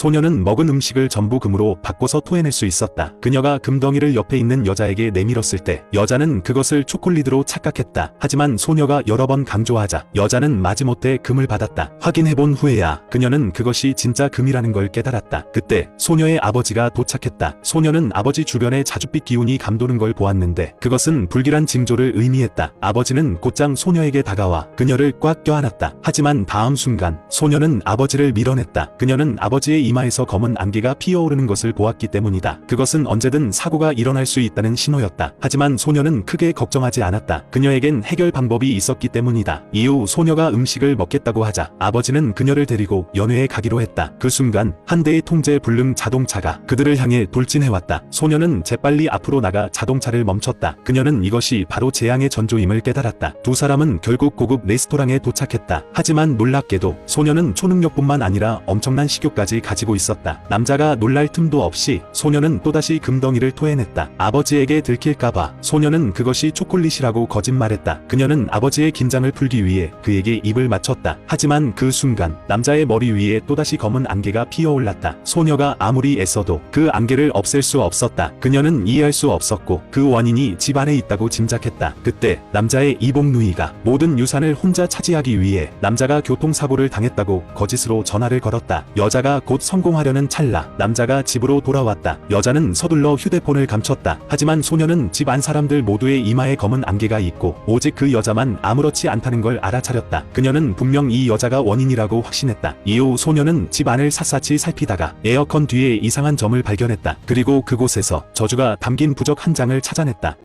소녀는 먹은 음식을 전부 금으로 바꿔서 토해낼 수 있었다. 그녀가 금덩이를 옆에 있는 여자에게 내밀었을 때 여자는 그것을 초콜릿으로 착각했다. 하지만 소녀가 여러 번 강조하자 여자는 마지못해 금을 받았다. 확인해본 후에야 그녀는 그것이 진짜 금이라는 걸 깨달았다. 그때 소녀의 아버지가 도착했다. 소녀는 아버지 주변에 자줏빛 기운이 감도는 걸 보았는데 그것은 불길한 징조를 의미했다. 아버지는 곧장 소녀에게 다가와 그녀를 꽉 껴안았다. 하지만 다음 순간 소녀는 아버지를 밀어냈다. 그녀는 아버지의 이마에서 검은 안개가 피어오르는 것을 보았기 때문이다. 그것은 언제든 사고가 일어날 수 있다는 신호였다. 하지만 소녀는 크게 걱정하지 않았다. 그녀에겐 해결 방법이 있었기 때문이다. 이후 소녀가 음식을 먹겠다고 하자 아버지는 그녀를 데리고 연회에 가기로 했다. 그 순간 한 대의 통제 불능 자동차가 그들을 향해 돌진해왔다. 소녀는 재빨리 앞으로 나가 자동차를 멈췄다. 그녀는 이것이 바로 재앙의 전조임을 깨달았다. 두 사람은 결국 고급 레스토랑에 도착했다. 하지만 놀랍게도 소녀는 초능력뿐만 아니라 엄청난 식욕까지 가지 고 있었다. 남자가 놀랄 틈도 없이 소녀는 또다시 금덩이를 토해냈다. 아버지에게 들킬까봐 소녀는 그것이 초콜릿이라고 거짓말했다. 그녀는 아버지의 긴장을 풀기 위해 그에게 입을 맞췄다. 하지만 그 순간 남자의 머리 위에 또다시 검은 안개가 피어올랐다. 소녀가 아무리 애써도 그 안개를 없앨 수 없었다. 그녀는 이해할 수 없었고 그 원인이 집 안에 있다고 짐작했다. 그때 남자의 이복 누이가 모든 유산을 혼자 차지하기 위해 남자가 교통사고를 당했다고 거짓으로 전화를 걸었다. 여자가 곧 성공하려는 찰나 남자가 집으로 돌아왔다. 여자는 서둘러 휴대폰을 감췄다. 하지만 소녀는 집안 사람들 모두의 이마에 검은 안개가 있고 오직 그 여자만 아무렇지 않다는 걸 알아차렸다. 그녀는 분명 이 여자가 원인이라고 확신했다. 이후 소녀는 집 안을 샅샅이 살피다가 에어컨 뒤에 이상한 점을 발견했다. 그리고 그곳에서 저주가 담긴 부적 한 장을 찾아냈다.